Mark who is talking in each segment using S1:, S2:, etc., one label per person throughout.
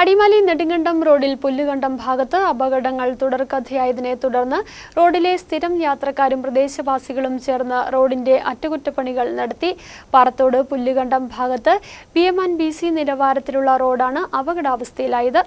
S1: അടിമാലി നെടുങ്കണ്ടം റോഡിൽ പുല്ലുകണ്ടം ഭാഗത്ത് അപകടങ്ങൾ തുടർക്കഥയായതിനെ തുടർന്ന് റോഡിലെ സ്ഥിരം യാത്രക്കാരും പ്രദേശവാസികളും ചേർന്ന് റോഡിന്റെ അറ്റകുറ്റപ്പണികൾ നടത്തി. പാറത്തോട് പുല്ലുകണ്ടം ഭാഗത്ത് B M and B C നിലവാരത്തിലുള്ള റോഡാണ് അപകടാവസ്ഥയിലായത്.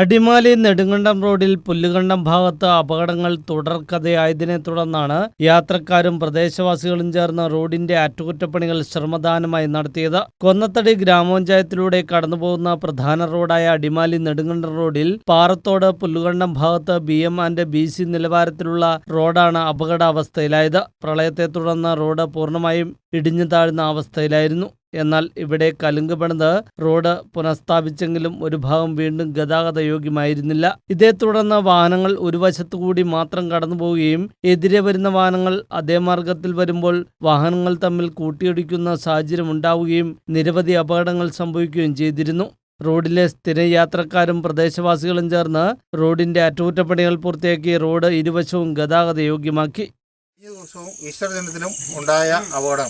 S2: അടിമാലി നെടുങ്കണ്ടം റോഡിൽ പുല്ലുകണ്ടം ഭാഗത്ത് അപകടങ്ങൾ തുടർക്കഥയായതിനെ തുടർന്നാണ് യാത്രക്കാരും പ്രദേശവാസികളും ചേർന്ന് റോഡിന്റെ അറ്റകുറ്റപ്പണികൾ ശ്രമദാനമായി നടത്തിയത്. കൊന്നത്തടി ഗ്രാമപഞ്ചായത്തിലൂടെ കടന്നുപോകുന്ന പ്രധാന റോഡായ അടിമാലി നെടുങ്കണ്ടം റോഡിൽ പാറത്തോട് പുല്ലുകണ്ടം ഭാഗത്ത് B M and B C നിലവാരത്തിലുള്ള റോഡാണ് അപകടാവസ്ഥയിലായത്. പ്രളയത്തെ തുടർന്ന് റോഡ് പൂർണമായും ഇടിഞ്ഞു താഴ്ന്ന അവസ്ഥയിലായിരുന്നു. എന്നാൽ ഇവിടെ കലുങ്ക് പണിത് റോഡ് പുനഃസ്ഥാപിച്ചെങ്കിലും ഒരു ഭാഗം വീണ്ടും ഗതാഗത യോഗ്യമായിരുന്നില്ല ഇതേ തുടർന്ന് വാഹനങ്ങൾ ഒരു വശത്തുകൂടി മാത്രം കടന്നുപോവുകയും എതിരെ വരുന്ന വാഹനങ്ങൾ അതേ മാർഗത്തിൽ വരുമ്പോൾ വാഹനങ്ങൾ തമ്മിൽ കൂട്ടിയിടിക്കുന്ന സാഹചര്യം ഉണ്ടാവുകയും നിരവധി അപകടങ്ങൾ സംഭവിക്കുകയും ചെയ്തിരുന്നു. റോഡിലെ സ്ഥിര യാത്രക്കാരും പ്രദേശവാസികളും ചേർന്ന് റോഡിന്റെ അറ്റകുറ്റപ്പണികൾ പൂർത്തിയാക്കി റോഡ് ഇരുവശവും ഗതാഗത യോഗ്യമാക്കി
S3: ഈ ദിവസവും ഈസ്റ്റർ ദിനത്തിലും ഉണ്ടായ അപകടം.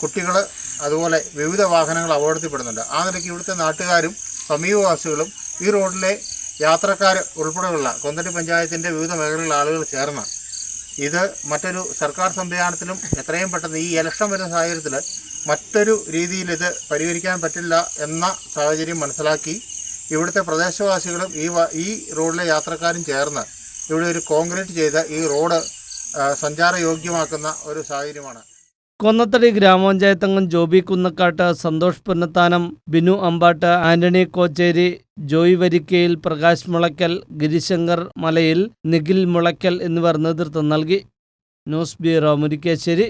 S3: കുട്ടികൾ അതുപോലെ വിവിധ വാഹനങ്ങൾ അപകടത്തിൽപ്പെടുന്നുണ്ട്. ആ നിലയ്ക്ക് ഇവിടുത്തെ നാട്ടുകാരും സമീപവാസികളും ഈ റോഡിലെ യാത്രക്കാർ ഉൾപ്പെടെയുള്ള കൊന്തടി പഞ്ചായത്തിന്റെ വിവിധ മേഖലകളിലെ ആളുകൾ ചേർന്ന് ഇത് മറ്റൊരു സർക്കാർ സംവിധാനത്തിലും എത്രയും പെട്ടെന്ന് ഈ ഇലക്ഷൻ വരുന്ന സാഹചര്യത്തിൽ മറ്റൊരു രീതിയിൽ ഇത് പരിഹരിക്കാൻ പറ്റില്ല എന്ന സാഹചര്യം മനസ്സിലാക്കി ഇവിടുത്തെ പ്രദേശവാസികളും ഈ ഈ റോഡിലെ യാത്രക്കാരും ചേർന്ന് ഇവിടെ ഒരു കോൺക്രീറ്റ് ചെയ്ത ഈ റോഡ് സഞ്ചാരയോഗ്യമാക്കുന്ന ഒരു സാഹചര്യമാണ്.
S2: കൊന്നത്തടി ഗ്രാമപഞ്ചായത്ത് അംഗം ജോബി കുന്നക്കാട്ട് സന്തോഷ് പുന്നത്താനം ബിനു അമ്പാട്ട് ആന്റണി കോച്ചേരി ജോയ് വരിക്കയിൽ പ്രകാശ് മുളയ്ക്കൽ ഗിരിശങ്കർ മലയിൽ നിഖിൽ മുളയ്ക്കൽ എന്നിവർ നേതൃത്വം നൽകി. News bureau Murickassery.